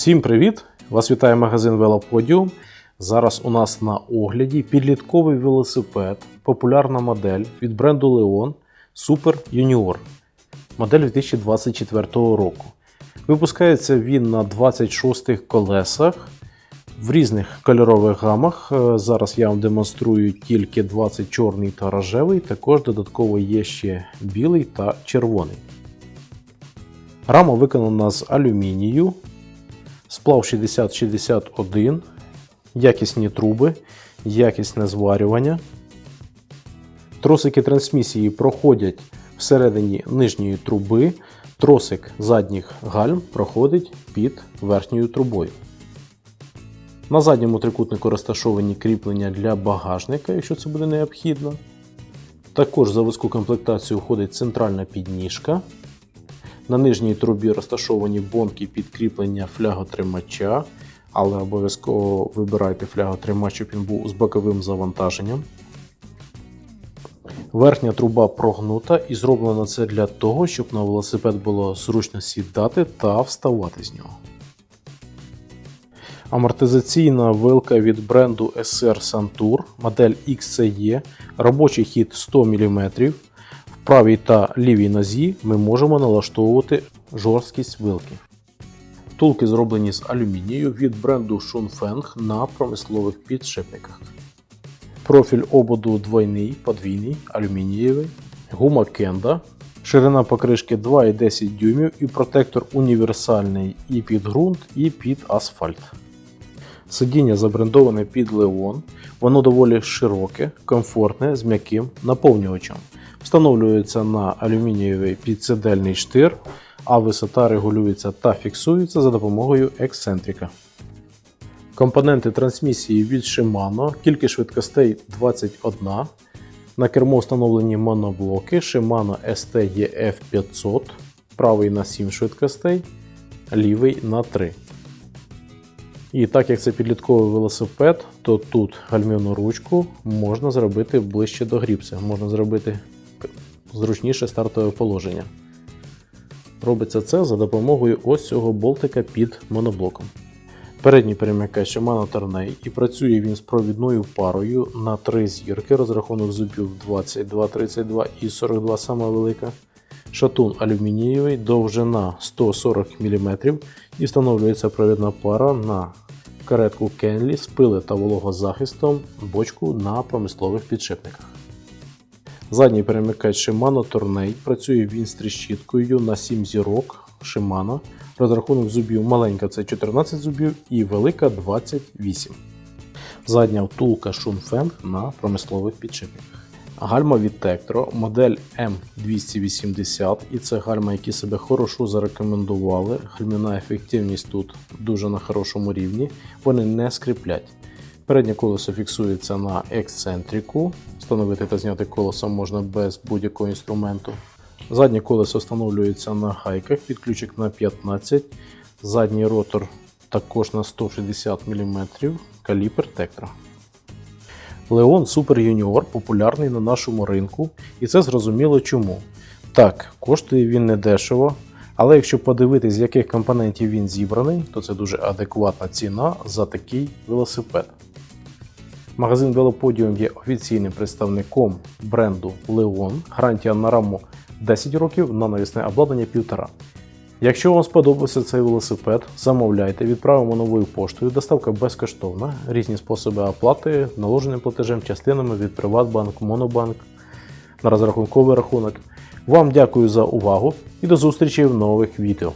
Всім привіт! Вас вітає магазин Велоподіум. Зараз у нас на огляді підлітковий велосипед, популярна модель від бренду Leon Super Junior. Модель 2024 року. Випускається він на 26 колесах в різних кольорових гамах. Е, Зараз я вам демонструю тільки 20 чорний та рожевий, також додатково є ще білий та червоний. Рама виконана з алюмінію, сплав 6061, якісні труби, якісне зварювання. Тросики трансмісії проходять всередині нижньої труби. Тросик задніх гальм проходить під верхньою трубою. На задньому трикутнику розташовані кріплення для багажника, якщо це буде необхідно. Також в заводську комплектацію входить центральна підніжка. На нижній трубі розташовані бонки під кріплення фляготримача, але обов'язково вибирайте фляготримач, щоб він був з боковим завантаженням. Верхня труба прогнута і зроблено це для того, щоб на велосипед було зручно сідати та вставати з нього. Амортизаційна вилка від бренду SR Santur, модель XCE, робочий хід 100 мм. Правій та лівій нозі ми можемо налаштовувати жорсткість вилки. Втулки зроблені з алюмінію від бренду Shunfeng на промислових підшипниках. Профіль ободу двойний, подвійний, алюмінієвий, гума Кенда, ширина покришки 2,10 дюймів і протектор універсальний і під ґрунт, і під асфальт. Сидіння забрендоване під Leon, воно доволі широке, комфортне, з м'яким наповнювачем. Встановлюється на алюмінієвий підсидельний штир, а висота регулюється та фіксується за допомогою ексцентрика. Компоненти трансмісії від Shimano, кількість швидкостей 21. На кермо встановлені моноблоки Shimano STEF 500, правий на 7 швидкостей, лівий на 3. І так як це підлітковий велосипед, то тут гальмівну ручку можна зробити ближче до гріпса, можна зробити зручніше стартове положення. Робиться це за допомогою ось цього болтика під моноблоком. Передній перемикач Tourney і працює він з провідною парою на 3 зірки, розрахунок зубів 22, 32 і 42 сама велика. Шатун алюмінієвий, довжина 140 мм і встановлюється провідна пара на каретку Кенлі з пили та вологозахистом бочку на промислових підшипниках. Задній перемикач Shimano Tourney працює він з тріщіткою на 7 зірок Shimano. Розрахунок зубів маленька це 14 зубів і велика 28. Задня втулка Shunfeng на промислових підшипниках. Гальма від Tektro, модель M280, і це гальма, які себе хорошо зарекомендували. Гальмівна ефективність тут дуже на хорошому рівні. Вони не скріплять. Переднє колесо фіксується на ексцентрику. Встановити та зняти колесо можна без будь-якого інструменту. Заднє колесо встановлюється на гайках, під ключик на 15, задній ротор також на 160 мм, калібр Tektro. Leon Super Junior популярний на нашому ринку, і це зрозуміло чому. Так, коштує він не дешево, але якщо подивитись, з яких компонентів він зібраний, то це дуже адекватна ціна за такий велосипед. Магазин Велоподіум є офіційним представником бренду Leon. Гарантія на раму 10 років, на навісне обладнання 1,5. Якщо вам сподобався цей велосипед, замовляйте, відправимо новою поштою. Доставка безкоштовна, різні способи оплати, наложеним платежем, частинами від Приватбанк, Монобанк на розрахунковий рахунок. Вам дякую за увагу і до зустрічі в нових відео.